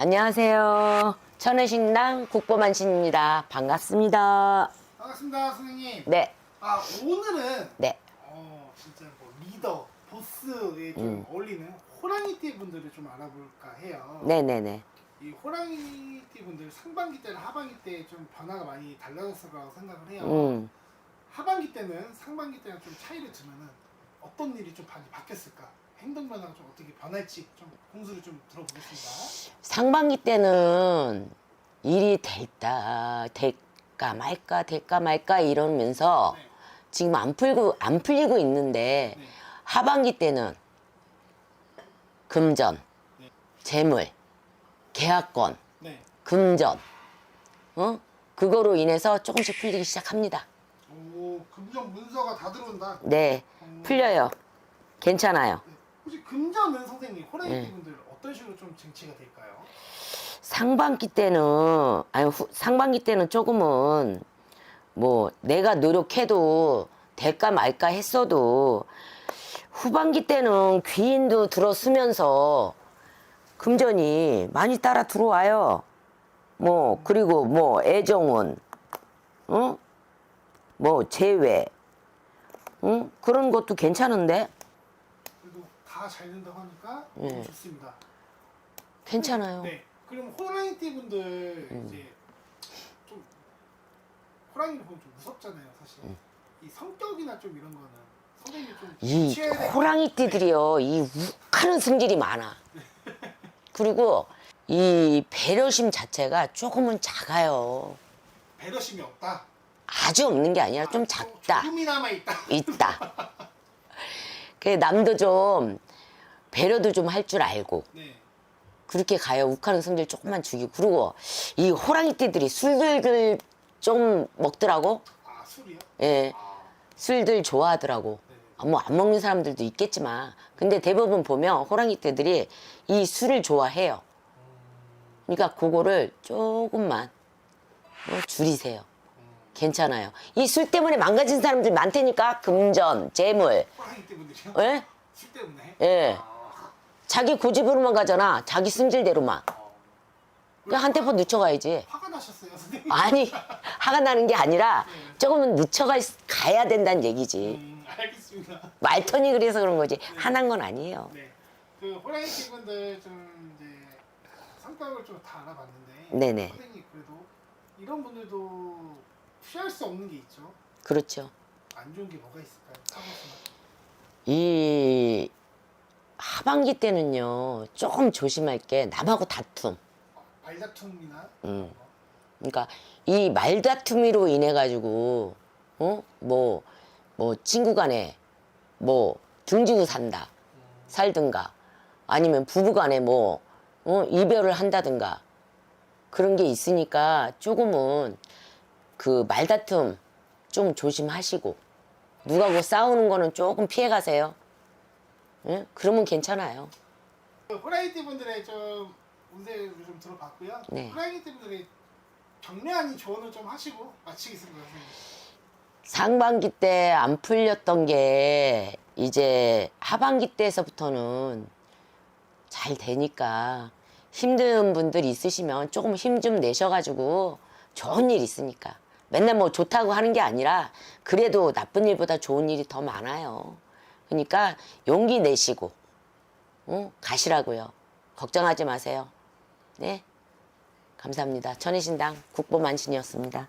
안녕하세요. 천혜신당 국보만신입니다. 반갑습니다. 반갑습니다, 선생님. 네, 아 오늘은 네. 어 진짜 뭐 리더, 보스에 좀 음. 어울리는 호랑이띠 분들을 좀 알아볼까 해요. 네네네. 이 호랑이띠 분들 상반기 때랑 하반기 때 좀 변화가 많이 달라졌을 거라고 생각을 해요. 음, 하반기 때는 상반기 때랑 좀 차이를 두면은 어떤 일이 좀 많이 바뀌었을까? 행동 변화가 좀 어떻게 변할지 좀 공수를 좀 들어보겠습니다. 상반기 때는 일이 될까, 될까 말까, 될까 말까 이러면서 네. 지금 안 풀고, 안 풀리고 있는데 네. 하반기 때는 금전, 네. 재물, 계약권, 네. 금전, 어? 그거로 인해서 조금씩 풀리기 시작합니다. 오 금전 문서가 다 들어온다. 네, 음, 풀려요. 괜찮아요. 네. 혹시 금전은 선생님 호랑이띠 네. 분들 어떤 식으로 좀 쟁취가 될까요? 상반기 때는 아니 후, 상반기 때는 조금은 뭐 내가 노력해도 될까 말까 했어도 후반기 때는 귀인도 들어서면서 금전이 많이 따라 들어와요. 뭐 그리고 뭐 애정은 어? 뭐 재회 응? 그런 것도 괜찮은데 다 잘 된다고 하니까 네. 너무 좋습니다. 괜찮아요. 네. 그럼 호랑이띠 분들 음. 이제 좀 호랑이를 보면 좀 무섭잖아요, 사실. 이 성격이나 좀 이런 거는 선생님이 좀 음. 이 취해야 될 호랑이띠들이요, 이 욱하는 성질이 많아. 그리고 이 배려심 자체가 조금은 작아요. 배려심이 없다. 아주 없는 게 아니라 좀 아, 작다. 조금이나마 있다. 있다. 그 남도 좀 배려도 좀 할 줄 알고 네. 그렇게 가요. 욱하는 성질 조금만 죽이고 그리고 이 호랑이 띠들이 술들들 좀 먹더라고. 아 술이요? 예, 아, 술들 좋아하더라고. 네. 뭐안 먹는 사람들도 있겠지만 근데 대부분 보면 호랑이 떼들이 이 술을 좋아해요. 그러니까 그거를 조금만 뭐 줄이세요. 괜찮아요. 이 술 때문에 망가진 사람들 많다니까 금전, 재물? 예? 술 때문에? 예. 아, 자기 고집으로만 가잖아. 자기 승질대로만. 어. 그냥 한 테포 늦춰가야지. 화가 나셨어요, 선생님? 아니 화가 나는 게 아니라 조금은 늦춰가 가야 된다는 얘기지. 음, 알겠습니다. 말턴이 그래서 그런 거지. 화난 건 아니에요. 네. 그 호랑이띠 분들 좀 이제 성격을 좀 다 알아봤는데 네네. 선생님 그래도 이런 분들도 피할 수 없는 게 있죠. 그렇죠. 안 좋은 게 뭐가 있을까요? 이 하반기 때는요 조금 조심할 게 남하고 다툼. 어, 말다툼이나 음. 뭐, 그러니까 이 말다툼으로 인해 가지고 어뭐뭐 뭐 친구 간에 뭐 등지고 산다 살든가 아니면 부부 간에 뭐 어, 이별을 한다든가 그런 게 있으니까 조금은 그 말다툼 좀 조심하시고 누가고 싸우는 거는 조금 피해 가세요. 예? 그러면 괜찮아요. 그 호랑이띠 분들의 좀 운세를 좀 들어봤고요. 네. 호랑이띠 분들의 격려하는 조언을 좀 하시고 마치겠습니다. 선생님. 상반기 때 안 풀렸던 게 이제 하반기 때에서부터는 잘 되니까 힘든 분들 있으시면 조금 힘 좀 내셔가지고 좋은 일 있으니까 맨날 뭐 좋다고 하는 게 아니라 그래도 나쁜 일보다 좋은 일이 더 많아요. 그러니까 용기 내시고 응? 가시라고요. 걱정하지 마세요. 네. 감사합니다. 천혜신당 국보만신이었습니다.